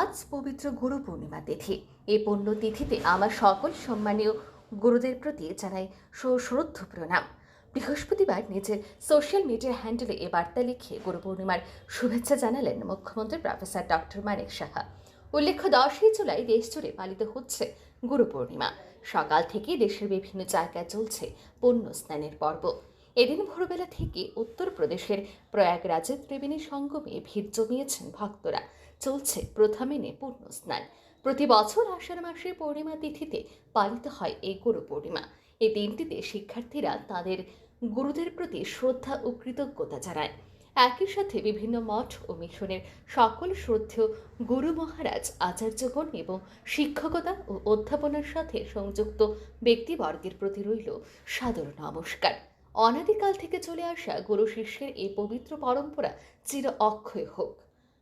আজ পবিত্র গুরু পূর্ণিমা তিথি। এই পুণ্য তিথিতে আমার সকল সম্মানীয় গুরুদের প্রতি জানাই সশ্রদ্ধ প্রণাম। বৃহস্পতিবার নিজের সোশ্যাল মিডিয়া হ্যান্ডেলে এ বার্তা লিখে গুরু পূর্ণিমার শুভেচ্ছা জানালেন মুখ্যমন্ত্রী প্রফেসর ডক্টর মানিক সাহা। উল্লেখ্য, দশই জুলাই দেশ জুড়ে পালিত হচ্ছে গুরু পূর্ণিমা। সকাল থেকে দেশের বিভিন্ন জায়গায় চলছে পুণ্য স্নানের পর্ব। এদিন ভোরবেলা থেকে উত্তরপ্রদেশের প্রয়াগরাজের ত্রিবেণী সঙ্গমে ভিড় জমিয়েছেন ভক্তরা। চলছে প্রথা মেনে পূর্ণ স্নান প্রতি বছর আষাঢ় মাসের পূর্ণিমা তিথিতে পালিত হয় এই গুরু পূর্ণিমা। এই দিনটিতে শিক্ষার্থীরা তাদের গুরুদের প্রতি শ্রদ্ধা ও কৃতজ্ঞতা জানায়। একই সাথে বিভিন্ন মঠ ও মিশনের সকল শ্রদ্ধেয় গুরু মহারাজ, আচার্যগণ এবং শিক্ষকতা ও অধ্যাপনার সাথে সংযুক্ত ব্যক্তিবর্গের প্রতি রইল সাদর নমস্কার। অনাদিকাল থেকে চলে আসা গুরু শিষ্যের এই পবিত্র পরম্পরা চির অক্ষয় হোক।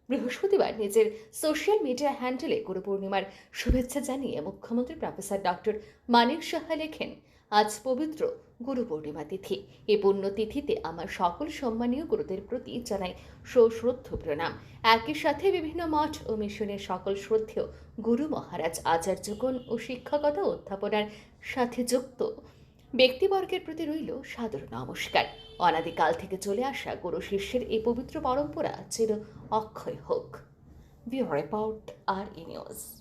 বৃহস্পতিবার নিজের সোশ্যাল মিডিয়া হ্যান্ডেলে গুরু পূর্ণিমার শুভেচ্ছা জানিয়ে মুখ্যমন্ত্রী প্রফেসর ডক্টর মানিক সাহা লেখেন, আজ পবিত্র গুরু পূর্ণিমা তিথি। এই তিথিতে আমার সকল সম্মানীয় গুরুদের প্রতি জানাই সশ্রদ্ধ প্রণাম। একই সাথে বিভিন্ন মঠ ও মিশনের সকল শ্রদ্ধেয় গুরু মহারাজ, আচার্যগণ ও শিক্ষকতা অধ্যাপনার সাথে যুক্ত ব্যক্তিবর্গের প্রতি রইল সাদর নমস্কার। অনাদিকাল থেকে চলে আসা গুরু শিষ্যের এই পবিত্র পরম্পরা ছিল অক্ষয় হোক। ব্যুরো রিপোর্ট, আর ই নিউজ।